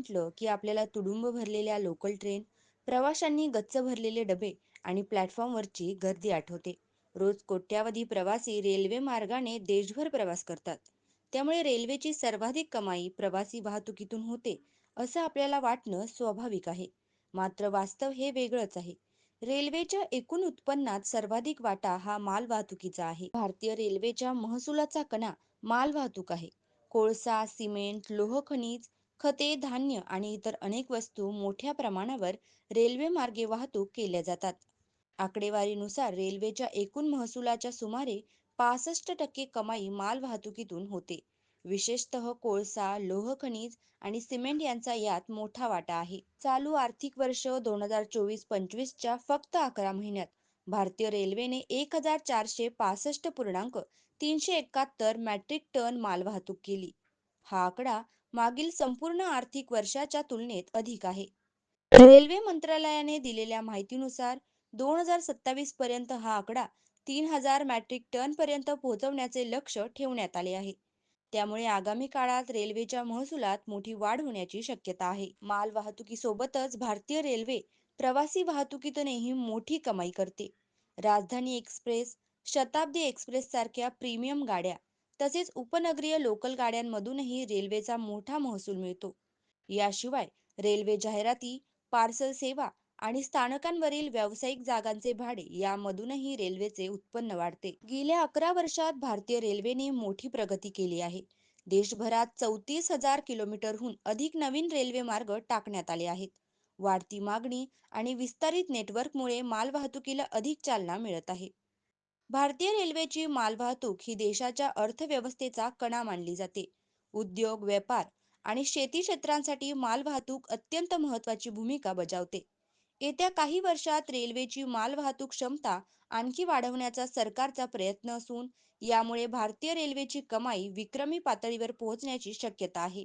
म्हटलं की आपल्याला तुडुंब भरलेल्या लोकल ट्रेन प्रवाशांनी गच्च भरलेले डबे आणि प्लॅटफॉर्मवरची गर्दी आठवते. रोज कोट्यावधी प्रवासी रेल्वे मार्गाने देशभर प्रवास करतात. त्यामुळे रेल्वेची सर्वाधिक कमाई प्रवासी वाहतुकीतून होते असं आपल्याला वाटणं स्वाभाविक आहे. मात्र वास्तव हे वेगळंच आहे. रेल्वेच्या एकूण उत्पन्नात सर्वाधिक वाटा हा माल वाहतुकीचा आहे. भारतीय रेल्वेच्या महसुलाचा कणा माल वाहतूक आहे. कोळसा सिमेंट लोहखनिज खते धान्य आणि इतर अनेक वस्तू मोठ्या प्रमाणावर रेल्वे मार्गे वाहतूक केल्या जातात. आकडेवारीनुसार रेल्वेच्या एकूण महसुलाच्या सुमारे पासष्ट टक्के कमाई माल वाहतुकीतून होते. विशेषतः कोळसा लोहखनिज आणि सिमेंट यांचा यात मोठा वाटा आहे. चालू आर्थिक वर्ष दोन हजार चोवीस पंचवीसच्या फक्त अकरा महिन्यात भारतीय रेल्वेने एक हजार चारशे पासष्ट पूर्णांक तीनशे एकाहत्तर मॅट्रिक टन मालवाहतूक केली. हा आकडा मागील संपूर्ण आर्थिक वर्षाच्या तुलनेत अधिक आहे. रेल्वे मंत्रालयाने दिलेल्या माहितीनुसार दोन हजार सत्तावीस पर्यंत हा आकडा तीन हजार मॅट्रिक टन पर्यंत पोहोचवण्याचे लक्ष ठेवण्यात आले आहे. त्यामुळे आगामी काळात रेल्वेच्या महसुलात मोठी वाढ होण्याची शक्यता आहे. माल वाहतुकीसोबतच भारतीय रेल्वे प्रवासी वाहतुकीतूनही मोठी कमाई करते. राजधानी एक्सप्रेस शताब्दी एक्सप्रेस सारख्या प्रीमियम गाड्या तसेच उपनगरीय लोकल गाड्यांमधूनही रेल्वेचा मोठा महसूल मिळतो. याशिवाय रेल्वे जाहिराती पार्सल सेवा आणि स्थानकांवरील व्यावसायिक जागांचे भाडे यामधूनही रेल्वेचे उत्पन्न वाढते. गेल्या अकरा वर्षात भारतीय रेल्वेने मोठी प्रगती केली आहे. देशभरात चौतीस हजार किलोमीटरहून अधिक नवीन रेल्वे मार्ग टाकण्यात आले आहेत. वाढती मागणी आणि विस्तारित नेटवर्कमुळे मालवाहतुकीला अधिक चालना मिळत आहे. भारतीय रेल्वेची मालवाहतूक ही देशाच्या अर्थव्यवस्थेचा कणा मानली जाते. उद्योग व्यापार आणि शेती क्षेत्रांसाठी मालवाहतूक अत्यंत महत्वाची भूमिका बजावते. येत्या काही वर्षात रेल्वेची मालवाहतूक क्षमता आणखी वाढवण्याचा सरकारचा प्रयत्न असून यामुळे भारतीय रेल्वेची कमाई विक्रमी पातळीवर पोहोचण्याची शक्यता आहे.